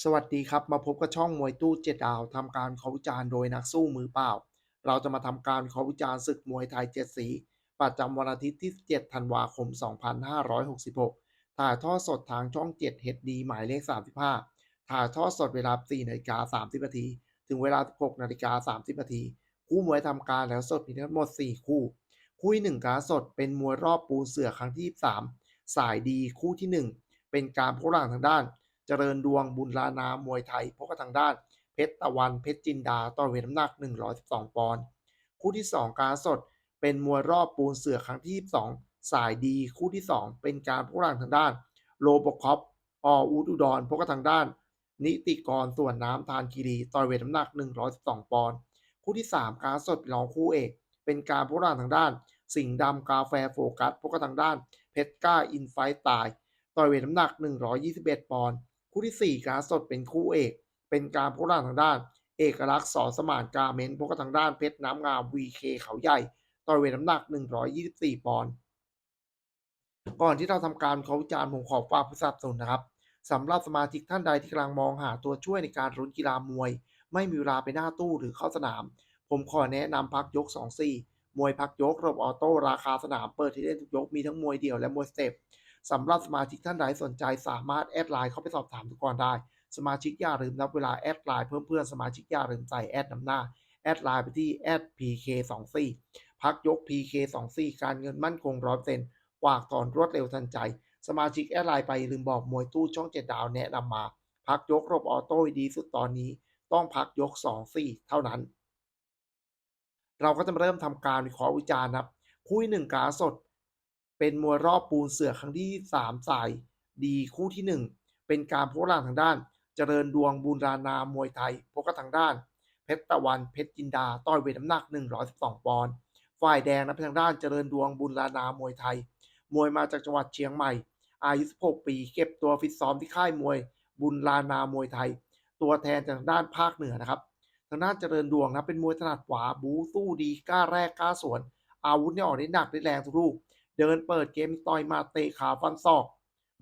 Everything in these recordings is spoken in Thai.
สวัสดีครับ มาพบกับช่องมวยตู้เจ็ดดาวทำการวิเคราวิจารณ์โดยนักสู้มือเปล่า เราจะมาทำการวิเคราวิจารณ์ศึกมวยไทยเจ็ดสี ประจำวันอาทิตย์ที่ 7 ธันวาคม 2566 ถ่ายทอดสดทางช่อง 7 HD หมายเลข 35 ถ่ายทอดสดเวลา 4นาฬิกา30นาทีถึงเวลา 16นาฬิกา30นาทีคู่มวยทำการแล้วสดมีทั้งหมด 4 คู่ คู่ที่1การสดเป็นมวยรอบปูเสือครั้งที่23สายดีคู่ที่ 1 เป็นการพบหลังทางด้าน เจริญดวงบุญลานามวยไทยพบกับทางด้านเพชรตะวันเพชรจินดาต่อเวทน้ำหนัก 112 ปอนด์คู่ที่ 2 การสดเป็นมวยรอบปูนเสือครั้งที่ 22 สายดีคู่ที่ 2 เป็นการพบกันทางด้านโลบคอปออูดอุดรพบกับทางด้าน นิติกรส่วนน้ำทานคีรีต่อเวทน้ำหนัก 112 ปอนด์คู่ที่ 3 การสดเป็นรองคู่เอก เป็นการพบกันทางด้าน สิงห์ดำกาแฟโฟกัสพบกับทางด้านเพชรก้าอินไฟตายต่อยเวทน้ำหนัก 121 ปอนด์ คู่ที่ 4 การสดเป็นคู่เอก เป็นการพบกันทางด้าน เอกลักษณ์สอสมานกาเมนพบกับทางด้านเพชรน้ำงาม VK เขาใหญ่ต่อยเวทน้ำหนัก 124 ปอนด์ก่อนที่เราทำการเขาวิจารณ์ผมขอฝากผู้สนับสนุนนะครับสำหรับสมาชิกท่านใดที่กำลังมองหาตัวช่วยในการรุ้นกีฬามวย ไม่มีเวลาไปหน้าตู้หรือเข้าสนาม ผมขอแนะนำพักยก 24 มวยพักยกระบบออโต้ราคาสนามเปิดที่เล่นทุกยกมีทั้งมวยเดี่ยวและมวยสเต็ป สำหรับสมาชิกท่านใดสนใจสามารถแอดไลน์เข้าไปสอบถามทุกก่อนได้ สมาชิกอย่าลืมนับเวลาแอดไลน์เพิ่มเพื่อนสมาชิกอย่าลืมใส่แอดนำหน้า แอดไลน์ไปที่แอด PK24 พักยก PK24 การเงินมั่นคงร้อยเซนกวากถอนรวดเร็วทันใจ สมาชิกแอดไลน์ไปลืมบอกมวยตู้ช่องเจ็ดดาวแนะนำมา พักยกรบออโต้ดีสุดตอนนี้ ต้องพักยก 2-4 เท่านั้น เราก็จะเริ่มทำการวิเคราะห์วิจารณ์ครับคู่ที่หนึ่งกาสด เป็นมวยรอบปูนเสือครั้งที่ 3 สายดีคู่ที่ 1 เป็นการพบกันทางด้าน เจริญดวงบุญรานามวยไทยพบกับทางด้าน เพชรตะวันเพชรจินดาต่อยเวทน้ำหนัก 112 ปอนด์ฝ่ายแดงนะเป็นทางด้านเจริญดวงบุญรานามวยไทย มวยมาจากจังหวัดเชียงใหม่ อายุ 16 ปี เก็บตัวฟิตซ้อมที่ค่ายมวย บุญรานามวยไทย ตัวแทนจากทางด้านภาคเหนือนะครับทางด้านเจริญดวงนะเป็นมวยถนัดขวาบูสู้ดีกล้าแรกกล้าสวน อาวุธเนี่ยออกได้หนักได้แรงทุกลูก เดินเปิดเกมต่อยมาเตะขาฟันศอก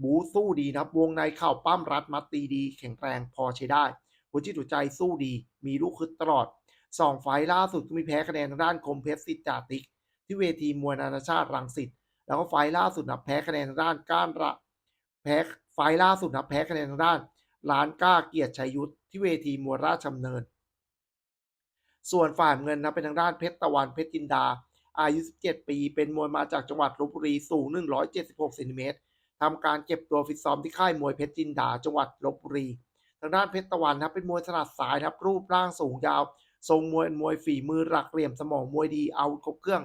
บูสู้ดีนะครับวงในเข่าปั้มรัดมัดตีดี แข็งแรงพอใช้ได้ หัวจิตหัวใจสู้ดี มีลูกคึดตลอดสองไฟล่าสุดก็มีแพ้คะแนนทางด้านคมเพชรสิจาติก ที่เวทีมวยนานาชาติรังสิตแล้วก็ไฟล่าสุดนะแพ้คะแนนทางด้านก้านระแพ้ไฟล่าสุดนะแพ้คะแนนทางด้านล้านกล้าเกียรติชัยยุทธที่เวทีมวยราชดำเนิน ส่วนฝ่ายเงินนะเป็นทางด้านเพชรตะวันเพชรจินดา อายุ 17 ปี เป็นมวยมาจากจังหวัดลบบุรี สูง 176เซนติเมตรทำการเก็บตัวฟิตซ้อมที่ค่ายมวยเพชรจินดา จังหวัดลบบุรี ทางด้านเพชรตะวันนะครับเป็นมวยถนัดสายครับ รูปร่างสูงยาว ทรงมวยมวยฝีมือหลักเหลี่ยมสมองมวยดีเอาครบเครื่อง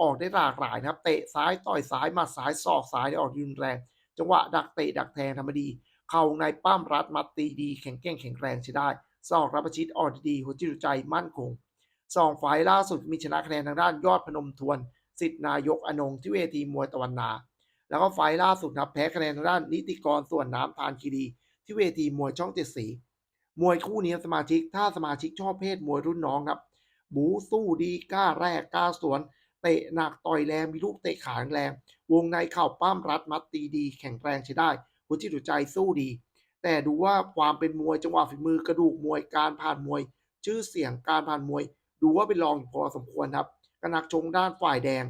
ออกได้หลากหลายนะครับ เตะซ้ายต่อยซ้ายมัดซ้ายศอกซ้ายได้ออกยืนแรง จังหวะดักเตะดักแทงทำมาดี เข่าในปั้มรัดมัดตีดีแข็งแกร่งแข็งแรงใช้ได้ศอกรับประชิดออกดีหัวจิตใจมั่นคง สองไฟล่าสุดมีชนะคะแนนทางด้านยอดพนมทวน สิทธินายกอนงที่เวทีมวยตะวันนา แล้วก็ไฟล่าสุดนับแพ้คะแนนทางด้านนิติกรส่วนน้ำทานคีรีที่เวทีมวยช่องเจ็ดสีมวยคู่นี้สมาชิกถ้าสมาชิกชอบเพศมวยรุ่นน้องครับ บูสู้ดีกล้าแรกกล้าสวน เตะหนักต่อยแรงมีลูกเตะขาแรง วงในเข่าปั้มรัดมัดตีดี แข็งแรงใช้ได้หัวจิตหัวใจสู้ดี แต่ดูว่าความเป็นมวยจังหวะฝีมือกระดูกมวยการผ่านมวย ชื่อเสียงการผ่านมวย ดูว่าเป็นรองพอสมควรครับกนักชงด้านฝ่ายแดง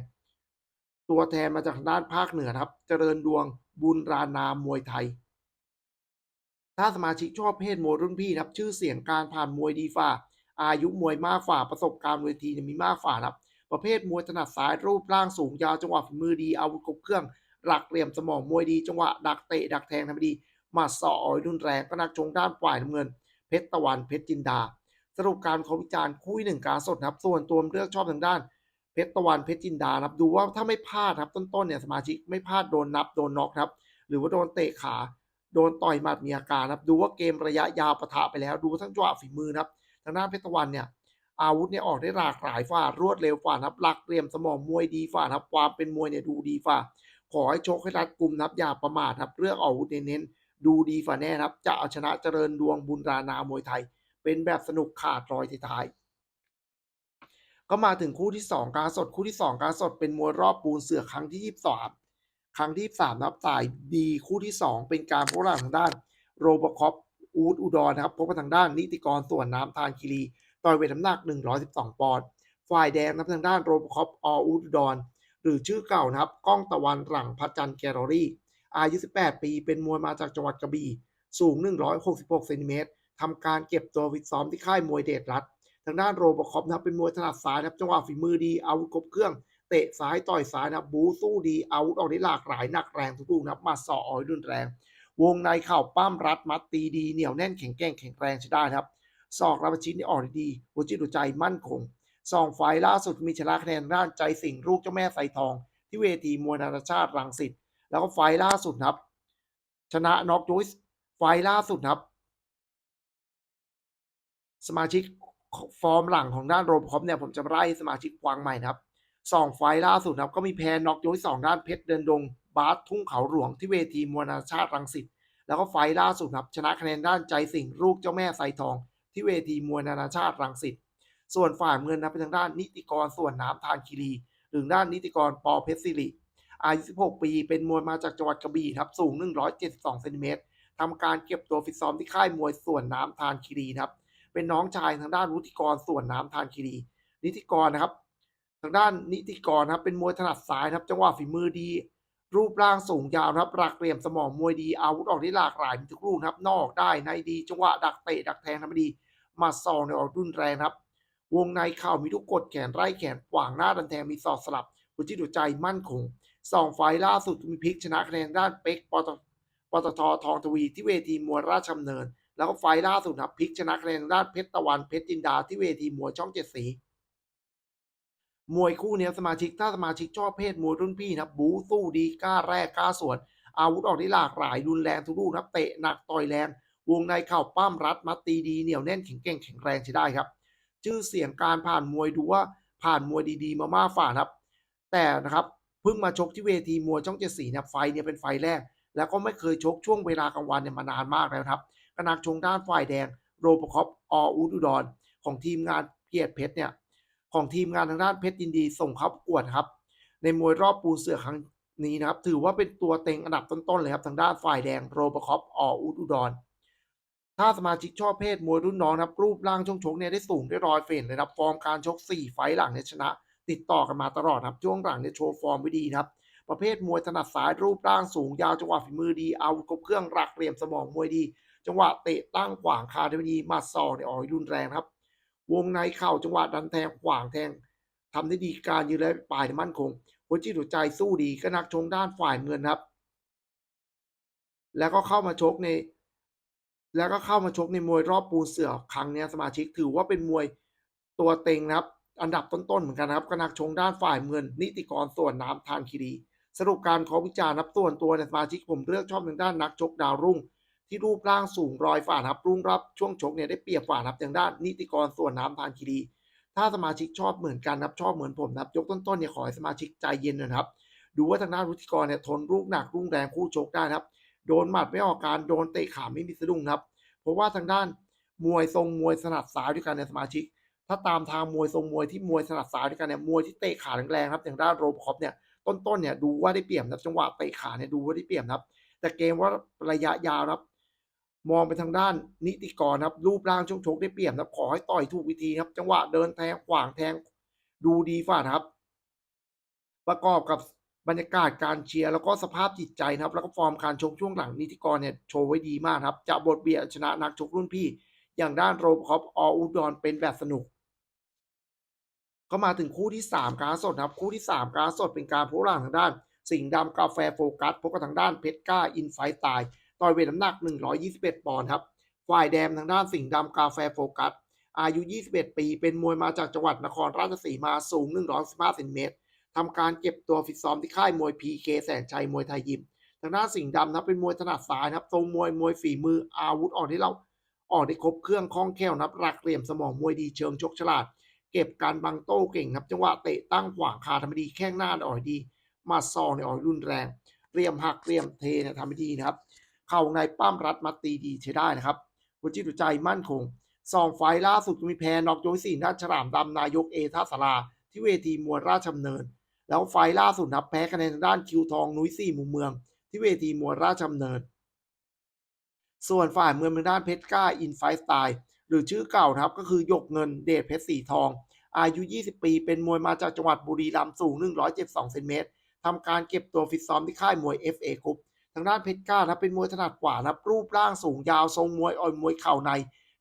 ตัวแทนมาจากด้านภาคเหนือครับ เจริญดวงบุญรานามมวยไทย ถ้าสมาชิกชอบเพศมวยรุ่นพี่นะครับ ชื่อเสียงการผ่านมวยดีฝ่า อายุมวยมากฝ่าประสบการณ์เวทีมีมากฝ่าครับ ประเภทมวยถนัดซ้ายรูปร่างสูงยาวจังหวะฝีมือดีอาวุธครบเครื่อง หลักเหลี่ยมสมองมวยดีจังหวะดักเตะดักแทงทำดีมัดสอกรุนแรงก็นักชงด้านฝ่ายน้ำเงิน เพชรตะวันเพชรจินดา สรุปการเขาวิจารณ์คู่หนึ่งการสดนะครับ ส่วนตัวเลือกชอบทางด้าน เพชรตะวันเพชรจินดานครับ ดูว่าถ้าไม่พลาดครับต้นๆเนี่ยสมาชิกไม่พลาดโดนนับโดนน็อกครับ หรือว่าโดนเตะขา โดนต่อยหมัดมีอาการครับ ดูว่าเกมระยะยาวปะทะไปแล้วดูทั้งจังหวะฝีมือครับทางด้านเพชรตะวันเนี่ยอาวุธเนี่ยออกได้หลากหลายฝ่ารวดเร็วฝ่านะครับหลักเหลี่ยมสมองมวยดีฝ่านะครับความเป็นมวยเนี่ยดูดีฝ่าขอให้โชคให้รัดกลุ่มนะครับอย่าประมาทครับเรื่องอาวุธเน้นๆดูดีฝ่าแน่นครับจะเอาชนะเจริญดวงบุญรานามวยไทย เป็นแบบสนุกขาดรอยท้าย ก็มาถึงคู่ที่ 2 การสดคู่ที่ 2 การสดเป็นมวยรอบปูนเสือครั้งที่ 23 ครั้งที่ 3 นับสายดีคู่ที่ 2 เป็นการพบกันทางด้านโรบคอปอูดอุดรนะครับพบกับทางด้านนิติกรส่วนน้ำทานคีรีต่อยเวทน้ำหนัก 112 ปอนด์ฝ่ายแดงนับทางด้านโรบคอปออูดอุดรหรือชื่อเก่านะครับก้องตะวันหลังพัชจันทร์แกลลอรี่อายุ 18 ปี เป็นมวยมาจากจังหวัดกระบี่ สูง 166 เซนติเมตร ทำการเก็บตัวฟิตซ้อมที่ค่ายมวยเดชรัฐทางด้านโรบคอปนะครับเป็นมวยถนัดซ้ายนะครับจังหวะฝีมือดีอาวุธครบเครื่องเตะซ้ายต่อยซ้ายนะครับบูสู้ดีอาวุธออกได้หลากหลายหนักแรงทุกลูกนะครับมาสอออยรุนแรง วงในเข่าปั้มรัดมัดตีดีเหนียวแน่นแข็งแกร่งแข็งแรงใช้ได้นะครับศอกรับชิดนี่ออกดีหัวจิตหัวใจมั่นคงสองไฟล่าสุดมีชนะคะแนนด้านใจสิงลูกเจ้าแม่ไซทอง ที่เวทีมวยนานาชาติรังสิตแล้วก็ไฟล่าสุดครับ ชนะน็อกยุสไฟล่าสุดครับ สมาชิกฟอร์มหลังของด้านโรบคอปเนี่ยผมจะไล่สมาชิกฟังใหม่นะครับสองไฟล่าสุดนะครับก็มีแพ้น็อกยุสสองด้านเพชรเดินดง บาสทุ่งเขาหลวงที่เวทีมวยนาชาติรังสิตแล้วก็ไฟล่าสุดครับชนะคะแนนด้านใจสิงลูกเจ้าแม่ไซทอง ที่เวทีมวยนานาชาติรังสิตส่วนฝ่ายเงินนะเป็นทางด้านนิติกรส่วนน้ำทานคีรีหรือด้านนิติกรปอเพชรสิริอายุ 16 ปีเป็นมวยมาจากจังหวัดกระบี่ครับสูง 172เซนติเมตรทำการเก็บตัวฟิตซ้อมที่ค่ายมวยส่วนน้ำทานคีรีนะครับ เป็นน้องชายทางด้านวุฒิกรส่วนน้ำทานคีรี นิติกรนะครับ ทางด้านนิติกรนะครับ เป็นมวยถนัดซ้ายนะครับ จังหวะฝีมือดี รูปร่างสูงยาวนะครับหลักเหลี่ยมสมองมวยดีอาวุธออกได้หลากหลายมีทุกลูกนะครับ นอกได้ในดี จังหวะดักเตะดักแทงทำด้ดีมาซองในยออกรุนแรงครับ วงในเข่ามีทุกกดแขนไร่แขนขวางหน้าดันแทงมีศอกสลับหัวจิตหัวใจมั่นคงสองไฟล่าสุดมีพลิกชนะคะแนนด้านเป็กปตปตททองทวีที่เวทีมวยราชดำเนิน แล้วก็ไฟล่าสุดครับพลิกชนะคะแนนด้านเพชรตะวันเพชรจินดาที่เวทีมวยช่องเจ็ดสี มวยคู่เนี้ยสมาชิกถ้าสมาชิกชอบเพศมวยรุ่นพี่นะบูสู้ดีกล้าแรกกล้าสวน อาวุธออกได้หลากหลายรุนแรงทุกลูกนะครับเตะหนักต่อยแรง วงในเข่าปั้มรัดมัดตีดีเหนียวแน่นแข็งแกร่งแข็งแรงใช้ได้ครับ ชื่อเสียงการผ่านมวยดูว่าผ่านมวยดีๆ มามาฝ่าครับ แต่นะครับเพิ่งมาชกที่เวทีมวยช่องเจ็ดสีเนี่ยไฟเนี่ยเป็นไฟแรก แล้วก็ไม่เคยชกช่วงเวลากลางวันเนี่ยมานานมากแล้วครับ กนักชงด้านฝ่ายแดงโรบคอปออุดอุดรของทีมงานเกียรติเพชรเนี่ยของทีมงานทางด้านเพชรยินดีส่งเข้าประกวดครับ ในมวยรอบปูเสือครั้งนี้นะครับถือว่าเป็นตัวเต็งอันดับต้นๆเลยครับทางด้านฝ่ายแดงโรบคอปออุดอุดรถ้าสมาชิกชอบเพศมวยรุ่นน้องนะครับรูปร่างช่วงชกเนี่ยได้สูงได้รอยเฟนเลยครับฟอร์มการชก 4 ไฟหลังเนี่ยชนะ ติดต่อกันมาตลอดครับช่วงหลังเนี่ยโชว์ฟอร์มไว้ดีนะครับ ประเภทมวยถนัดซ้ายรูปร่างสูงยาวจังหวะฝีมือดี เอาครบเครื่องหลักเหลี่ยมสมองมวยดี จังหวะเตะตั้งขวางคาเทวดีมัดศอกเนี่ยออกรุนแรงครับ วงในเข่าจังหวะดันแทงขวางแทงทำได้ดีการยืนและปลายมั่นคงหัวจิตหัวใจสู้ดีก็นักชงด้านฝ่ายเงินครับ แล้วก็เข้ามาชกใน แล้วก็เข้ามาชกในมวยรอบปูเสือครั้งเนี้ยสมาชิกถือว่าเป็นมวยตัวเต็งนะครับ อันดับต้นๆเหมือนกันนะครับก็นักชงด้านฝ่ายเงิน นิติกรส่วนน้ำทานคีรีสรุปการขอวิจารณ์นับส่วนตัวในสมาชิกผมเลือกชอบทางด้านนักชกดาวรุ่ง ที่รูปร่างสูงรอยฝ่านับรุ่งรับช่วงชกเนี่ยได้เปรียบฝ่านะครับทางด้านนิติกรส่วนน้ำทานคีรี ถ้าสมาชิกชอบเหมือนกันนะครับชอบเหมือนผมนับยกต้นๆเนี่ยขอให้สมาชิกใจเย็นหนะครับ ดูว่าทางด้านวุฒิกรเนี่ยทนลูกหนักรุ่งแรงคู่ชกได้ครับ โดนหมัดไม่ออกการโดนเตะขาไม่มีสะดุ้งครับ เพราะว่าทางด้านมวยทรงมวยสนัดซ้ายด้วยกันในยสมาชิก ถ้าตามทางมวยทรงมวยที่มวยสนัดซ้ายด้วยกันเนี่ยมวยที่เตะขาแรงๆครับอย่างด้านโรบคอปเนี่ยต้นๆเนี่ยดูว่าได้เปรียบนะครับจังหวะเตะขาเนี่ยดูว่าได้เปรียบครับ แต่เกมว่าระยะยาวครับ มองไปทางด้านนิติกรครับ รูปร่างช่วงชกได้เปรียบครับ ขอให้ต่อยถูกวิธีครับ จังหวะเดินแทงขวางแทงดูดีฝ่าครับ ประกอบกับบรรยากาศการเชียร์แล้วก็สภาพจิตใจนะครับ แล้วก็ฟอร์มการชกช่วงหลังนิติกรเนี่ยโชว์ไว้ดีมากครับ จะบทเบียดชนะนักชกรุ่นพี่ อย่างด้านโรบคอปออุดรเป็นแบบสนุก ก็มาถึงคู่ที่ 3 การสดครับ คู่ที่ 3 การสดเป็นการพบหลังทางด้าน สิงห์ดำกาแฟโฟกัสพบกับทางด้านเพชรกล้าอินไฟตาย ต่อยเวทน้ำหนัก 121 ปอนด์ครับ ฝ่ายแดงทางด้านสิงห์ดำกาแฟโฟกัส อายุ 21 ปี เป็นมวยมาจากจังหวัดนครราชสีมาสูง 115เซนติเมตรทำการเก็บตัวฟิตซ้อมที่ค่ายมวย PK แสนชัยมวยไทยยิม ทางด้านสิงห์ดำนะเป็นมวยถนัดซ้ายนะครับทรงมวยมวยฝีมืออาวุธออกที่เราออกได้ครบเครื่องคล่องแคล่วนับหลักเหลี่ยมสมองมวยดีเชิงชกฉลาด เก็บการบังโต้เก่งครับจังหวะเตะตั้งขวางคาทำดีแข้งหน้าอ่อยดี มาซองเนี่ยอ่อยรุนแรงเรียมหักเรียมเทเนี่ยทำดีนะครับ เข่าในปั้มรัดมาตีดีใช้ได้นะครับหัวจิตหัวใจมั่นคงสองไฟล์ล่าสุดมีแพ้นอกโจยสี่ด้านฉลามดำนายกเอท่าสาราที่เวทีมวยราชดำเนิน แล้วไฟล์ล่าสุดนับแพ้คะแนนทางด้านคิวทองนุ้ยสี่มุมเมือง ที่เวทีมวยราชดำเนิน ส่วนฝ่ายเมืองทางด้านเพชรกล้าอินไฟสไตล์หรือชื่อเก่านะครับก็คือหยกเงินเดชเพชรสีทอง อายุ 20 ปี เป็นมวยมาจากจังหวัดบุรีรัมย์สูง 172เซนติเมตรทำการเก็บตัวฟิตซ้อมที่ค่ายมวย FA กรุ๊ป ทางด้านเพชรกล้านะเป็นมวยถนัดขวานะรูปร่างสูงยาวทรงมวยอ่อยมวยเข่าใน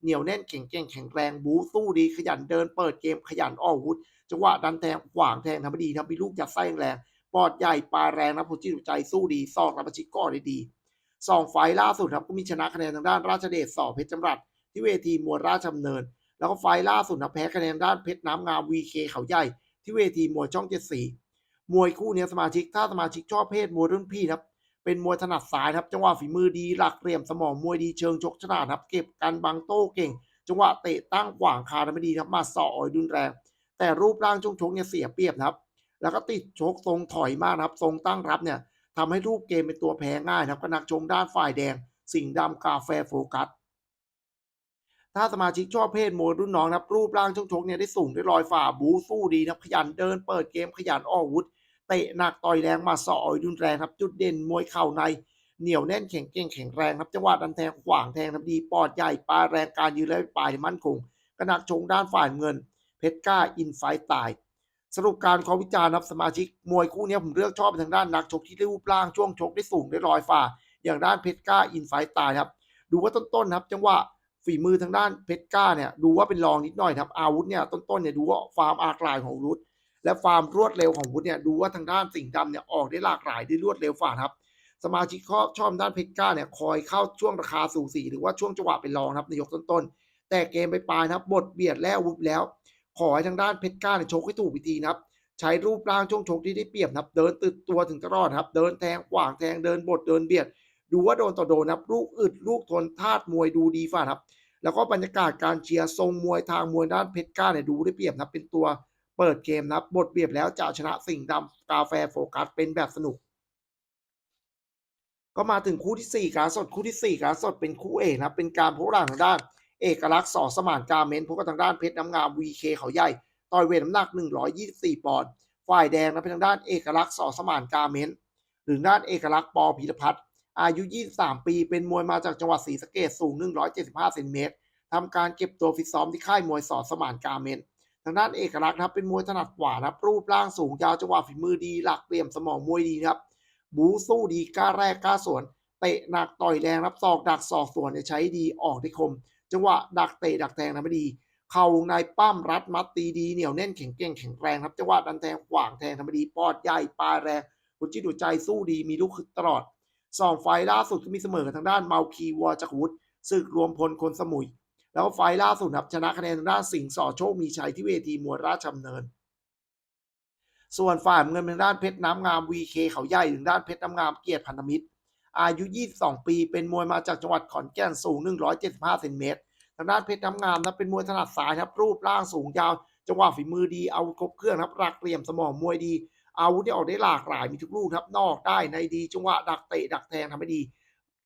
เหนียวแน่นแข็งแกร่งแข็งแรงบู๊สู้ดีขยันเดินเปิดเกมขยันออกวุธจังหวะดันแทงขวางแทงทำได้ดีนะมีลูกยัดไส้แรงปอดใหญ่ปลาแรงนะผลจิตใจสู้ดีซอกรับประชิดก็ได้ดีสองไฟล่าสุดครับก็มีชนะคะแนนทางด้านราชเดชสอเพชรจำรัดที่เวทีมวยราชดำเนิน แล้วก็ไฟล์ล่าสุดนะแพ้คะแนนด้านเพชรน้ำงามวีเคเขาใหญ่ที่เวทีมวยช่องเจ็ดสีมวยคู่เนี้ยสมาชิกถ้าสมาชิกชอบเพศมวยรุ่นพี่นะครับ เป็นมวยถนัดซ้ายครับจังหวะฝีมือดีหลักเหลี่ยมสมองมวยดีเชิงชกฉลาดครับ เก็บกันบังโต้เก่ง จังหวะเตะตั้งขวางคาทำไม่ดีครับมาสออ่อยดุนแรง แต่รูปร่างช่วงชกเนี่ยเสียเปรียบครับ แล้วก็ติดชกทรงถอยมากครับ ทรงตั้งรับเนี่ยทำให้รูปเกมเป็นตัวแพ้ง่ายครับก็นักชงด้านฝ่ายแดง สิงห์ดำกาแฟโฟกัสถ้าสมาชิกชอบเพศมวยรุ่นน้องครับรูปร่างช่วงชกเนี่ยได้สูงได้ลอยฝ่าบูสู้ดีครับขยันเดินเปิดเกมขยันออกอวุธ เตะหนักต่อยแรงมาสออยดุนแรงครับ จุดเด่นมวยเข่าในเหนียวแน่นแข็งเก่งแข็งแรงครับจังหวะดันแทงขวางแทงทำดีปอดใหญ่ปลาแรงการยืนและปลายมั่นคงกนักชงด้านฝ่ายเงิน เพชรก้าอินไฟตาย สรุปการขอวิจารณ์ครับสมาชิก มวยคู่นี้ผมเลือกชอบทางด้านนักชกที่รูปร่างช่วงชกได้สูงได้ลอยฝ่า อย่างด้านเพชรก้าอินไฟตายครับ ดูว่าต้นๆครับ จังหวะฝีมือทางด้านเพชรก้าเนี่ยดูว่าเป็นรองนิดหน่อยครับอาวุธเนี่ยต้นๆเนี่ยดูว่าฟาร์มอากลายของรุด และฟาร์มรวดเร็วของวุฒเนี่ยดูว่าทางด้านสิงห์ดำเนี่ยออกได้หลากหลายได้รวดเร็วฝ่าครับ สมาชิกข้อชอบด้านเพชรกล้าเนี่ยคอยเข้าช่วงราคาสูสีหรือว่าช่วงจังหวะเป็นรองครับในยกต้นๆแต่เกมไปปลายนะครับบทเบียดแล้ววุบแล้ว ขอให้ทางด้านเพชรกล้าเนี่ยชกให้ถูกวิธีนะครับใช้รูปร่างช่วงชกที่ได้เปรียบนะครับเดินตึดตัวถึงตลอดครับ เดินแทงขวางแทงเดินบดเดินเบียด ดูว่าโดนต่อโดนนะครับลูกอึดลูกทนธาตุมวยดูดีฝ่าครับ แล้วก็บรรยากาศการเชียร์ทรงมวยทางมวยด้านเพชรกล้าเนี่ยดูได้เปรียบนะครับเป็นตัว เปิดเกมนะครับบทเบียบแล้วจะชนะสิ่งห์ดำกาแฟโฟกัสเป็นแบบสนุก ก็มาถึงคู่ที่ 4 การสดคู่ที่ 4 การสดเป็นคู่เอกนะครับเป็นการพบร่างทางด้าน เอกลักษณ์สอสมานกาเมนพบกับทางด้านเพชรน้ำงาม VK เขาใหญ่ต่อยเวทน้ำหนัก 124 ปอนด์ฝ่ายแดงนะเป็นทางด้านเอกลักษณ์สอสมานกาเมนหรือด้านเอกลักษณ์ปอพิรพัฒน์อายุ 23 ปี เป็นมวยมาจากจังหวัดศรีสะเกษสูง 175 เซนติเมตรทำการเก็บตัวฟิตซ้อมที่ค่ายมวยสอสมานกาเมน ทางด้านเอกลักษณ์นะครับเป็นมวยถนัดขวาครับรูปร่างสูงยาวจังหวะฝีมือดีหลักเหลี่ยมสมองมวยดีครับ บูสู้ดีกล้าแรกกล้าสวนเตะหนักต่อยแรงรับศอกดักศอกสวนใช้ดีออกได้คม จังหวะดักเตะดักแทงทำไม่ดี เข่าวงในปั้มรัดมัดตีดีเหนียวแน่นแข็งเก่งแข็งแรงครับจังหวะดันแทงขวางแทงทำไม่ดีปอดใหญ่ปลายแรงหัวจิตหัวใจสู้ดีมีลูกคึกตลอดสองไฟล่าสุดก็มีเสมอกับทางด้านเมาคีวอจักรวุฒิศึกรวมพลคนสมุย แล้วไฟล่าสุดครับชนะคะแนนทางด้านสิงห์สอโชคมีชัยที่เวทีมวยราชดำเนิน ส่วนฝ่ายเงินเป็นด้านเพชรน้ำงาม VK เขาใหญ่ถึงด้านเพชรน้ำงามเกียรติพันธมิตร อายุ 22 ปี เป็นมวยมาจากจังหวัดขอนแก่นสูง 175เซนติเมตรทางด้านเพชรน้ำงามนะเป็นมวยถนัดซ้ายครับรูปร่างสูงยาว จังหวะฝีมือดีเอาครบเครื่องครับรักเหลี่ยมสมองมวยดีอาวุธที่ออกได้หลากหลายมีทุกลูกครับนอกได้ในดีจังหวะดักเตะดักแทงทำให้ดี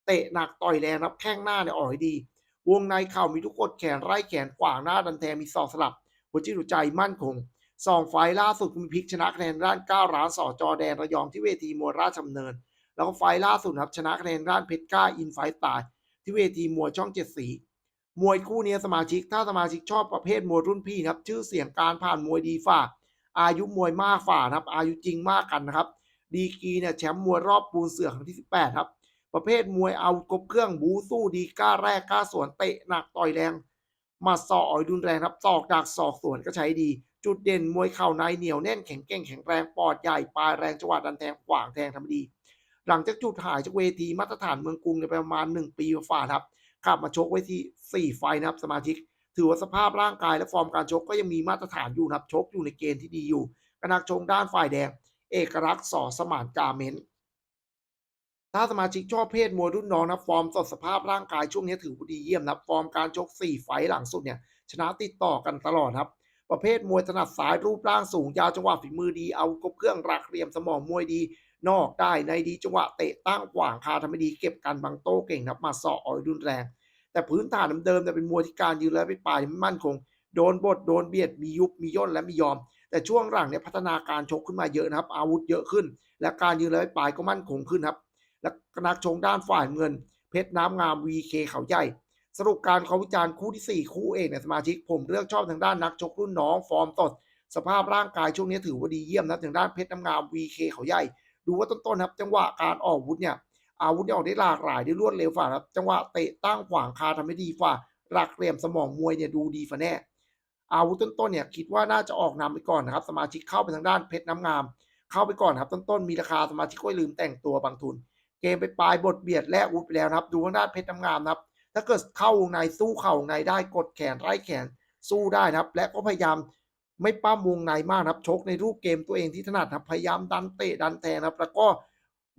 เตะหนักต่อยแรงครับแข้งหน้าเนี่ยออกให้ดี วงในเข่ามีทุกกดแขนไร่แขนขวางหน้าดันแทมีศอกสลับ หัวจิตหัวใจมั่นคงสองไฟล์ล่าสุดมีพิกชนะคะแนนด้าน9ล้านสอจอแดนระยองที่เวทีมวยราชดำเนิน แล้วก็ไฟล์ล่าสุดครับชนะคะแนนด้านเพชรก้าอินไฟตายที่เวทีมวยช่องเจ็ดสีมวยคู่นี้สมาชิกถ้าสมาชิกชอบประเภทมวยรุ่นพี่นะครับ ชื่อเสียงการผ่านมวยดีฝ่า อายุมวยมากฝ่านะครับ อายุจริงมากกันนะครับ ดีกีเนี่ยแชมป์มวยรอบปูนเสือครั้งที่ 18 ครับ ประเภทมวยเอากบเครื่องบูสู้ดีกล้าแรกกล้าสวนเตะหนักต่อยแรงมาสอกอ่อยดุนแรงครับศอกดักศอกสวนก็ใช้ดี จุดเด่นมวยเข่าในเหนียวแน่นแข็งแกร่งแข็งแรงปอดใหญ่ปลายแรงจังหวะดันแทงขวางแทงทำดี หลังจากจุดหายจากเวทีมาตรฐานเมืองกรุงเนี่ยประมาณ 1 ปีฝ่าครับกลับมาชกไว้ที่ 4 ไฟนะครับสมาชิก ถือว่าสภาพร่างกายและฟอร์มการชกก็ยังมีมาตรฐานอยู่นะครับชกอยู่ในเกณฑ์ที่ดีอยู่กนักชงด้านฝ่ายแดง เอกลักษณ์สอสมานกาเมน ถ้าสมาชิกชอบเพศมวยรุ่นน้องนะฟอร์มสดสภาพร่างกายช่วงนี้ถือว่าดีเยี่ยมนะฟอร์มการชก4ไฟหลังสุดเนี่ยชนะติดต่อกันตลอดครับ ประเภทมวยถนัดซ้ายรูปร่างสูงยาวจังหวะฝีมือดีเอาครบเครื่องรักเหลี่ยมสมองมวยดี นอกได้ในดีจังหวะเตะตั้งขวางคาทำไม่ดีเก็บกันบังโต้เก่งครับมาสออ่อยรุนแรง แต่พื้นฐานเดิมแต่เป็นมวยที่การยืนและไปปลายไม่มั่นคง โดนบดโดนเบียดมียุบมีย่นและมียอม แต่ช่วงหลังเนี่ยพัฒนาการชกขึ้นมาเยอะนะครับ อาวุธเยอะขึ้น และการยืนและไปปลายก็มั่นคงขึ้นครับ และนักชงด้านฝ่ายเงิน เพชรน้ำงาม VK เขาใหญ่ สรุปการเขาวิจารณ์คู่ทีสี่4 คู่เอกในยสมาชิกผมเลือกชอบทางด้านนักชกรุ่นน้องฟอร์มสดสภาพร่างกายช่วงนี้ถือว่าดีเยี่ยมนะทางด้านเพชรน้ำงาม VK เขาใหญ่ ดูว่าต้นๆครับ จังหวะการออกอาวุธเนี่ยอาวุธเนี่ออกได้หลากหลายได้รวดเร็วฝ่าครับ จังหวะเตะตั้งขวางคาทำให้ดีฝ่าหลักเหลี่ยมสมองมวยเนี่ยดูดีฝ่าแน่ อาวุธต้นๆเนี่ยคิดว่าน่าจะออกนำไปก่อนนะครับ สมาชิกเข้าไปทางด้านเพชรน้ำงาม เข้าไปก่อนครับต้นๆมีราคาสมาชิกก็อย่าลืมแต่งตัวบางทุน เกมไปปลายบทเบียดแลกอาวุธไปแล้วนะครับ ดูทางด้านเพชรน้ำงามนะครับ ถ้าเกิดเข้าวงในสู้เข่าวงในได้กดแขนไล่แขนสู้ได้นะครับ และก็พยายามไม่ปั้มวงในมากนะครับชกในรูปเกมตัวเองที่ถนัดนะครับพยายามดันเตะดันแทงนะครับ แล้วก็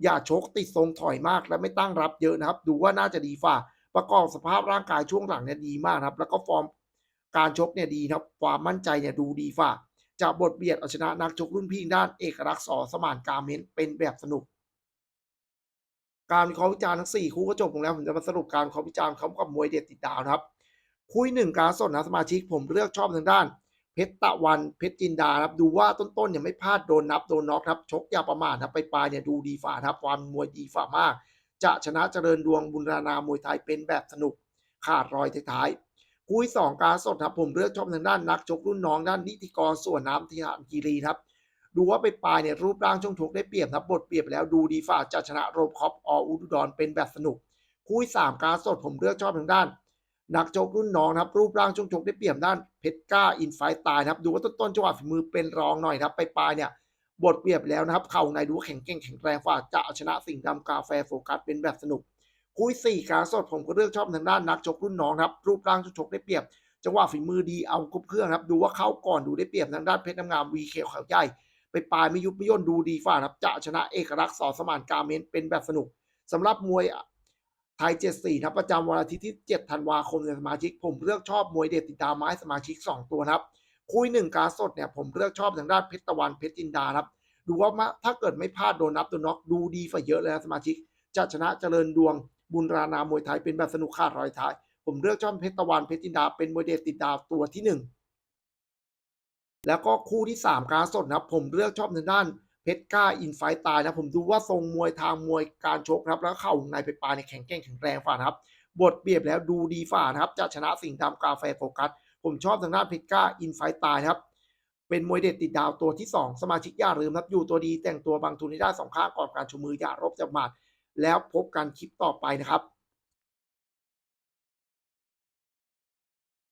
อย่าชกติดทรงถอยมากและไม่ตั้งรับเยอะนะครับ ดูว่าน่าจะดีฝ่าประกอบสภาพร่างกายช่วงหลังเนี่ยดีมากครับ แล้วก็ฟอร์มการชกเนี่ยดีครับ ความมั่นใจเนี่ยดูดีฝ่าจะบทเบียดเอาชนะนักชกรุ่นพี่ด้านเอกลักษณ์สอสมานการเมนเป็นแบบสนุก การวิเคราะห์วิจารณ์ทั้ง4คู่ก็จบลงแล้วผมจะมาสรุปการวิเคราะห์วิจารณ์เขากับมวยเด็ดติดดาวนะครับคุยหนึ่งการสดนะสมาชิกผมเลือกชอบทางด้าน เพชรตะวันเพชรจินดาครับดูว่าต้นๆเนี่ยไม่พลาดโดนนับโดนน็อกครับชกอย่าประมาทนะไปปลายเนี่ยดูดีฝ่าครับความมวยดีฝ่ามาก จะชนะเจริญดวงบุญรานามวยไทยเป็นแบบสนุกขาดรอยท้ายคุยสองการสดครับผมเลือกชอบทางด้านนักชกรุ่นน้องด้านนิติกรส่วนน้ำทีหานกีรีครับ ดูว่าไปปลายเนี่ยรูปร่างช่วงชกได้เปรียบนะบทเปรียบแล้วดูดีฝ่าจะชนะโรบคอปออุดรเป็นแบบสนุกคู่สามการสดผมเลือกชอบทางด้าน นักชกรุ่นน้องนะครับ รูปร่างช่วงชกได้เปรียบด้านเพชรก้าอินไฟตายนะครับ ดูว่าต้นๆจังหวะฝีมือเป็นรองหน่อยครับไปปลายเนี่ยบทเปรียบแล้วนะครับ เข่าในดูว่าแข็งเก่งแข็งแรงฝ่าจะเอาชนะสิ่งห์ดำกาแฟโฟกัสเป็นแบบสนุกคู่สี่การสดผมก็เลือกชอบทางด้านนักชกรุ่นน้องครับ รูปร่างช่วงชกได้เปรียบ จังหวะฝีมือดีเอาครบเครื่องครับ ดูว่าเข้าก่อนดูได้เปรียบทางด้านเพชรน้ำงามวีเคเขาใหญ่ ไปปลายไม่ยุบไม่ย่นดูดีฝ่าครับ จะชนะเอกลักษณ์สอสมานการเมนเป็นแบบสนุกสำหรับมวยไทย74นะครับประจำวันอาทิตย์ที่ 7 ธันวาคมในสมาชิก ผมเลือกชอบมวยเด็ดติดตามไม้สมาชิก 2 ตัวครับ คุยหนึ่งการสดเนี่ยผมเลือกชอบทางด้านเพชรตะวันเพชรจินดาครับดูว่ามาถ้าเกิดไม่พลาดโดนนับโดนน็อกดูดีฝ่าเยอะเลยนะสมาชิก จะชนะเจริญดวง บุญรานามวยไทยเป็นแบบสนุกขาดรอยท้าย ผมเลือกชอบเพชรตะวันเพชรจินดาเป็นมวยเด็ดติดดาวตัวที่หนึ่ง แล้วก็คู่ที่ 3 การสดนะครับ ผมเลือกชอบทางด้านเพชรกล้าอินไฟตายนะผมดูว่าทรงมวยทางมวยการชกครับ แล้วเข่าในไปปลายในแข็งแกร่งแข็งแรงฝ่านะครับ บทเปรียบแล้วดูดีฝ่านะครับ จะชนะสิ่งห์ดำกาแฟโฟกัส ผมชอบทางด้านเพชรกล้าอินไฟตายนะครับ เป็นมวยเด็ดติดดาวตัวที่ 2 สมาชิกอย่าลืมครับอยู่ตัวดีแต่งตัวบางทุนให้ได้สองข้างก่อนการชูมืออย่ารบจะหมัดแล้วพบกันคลิปต่อไปนะครับ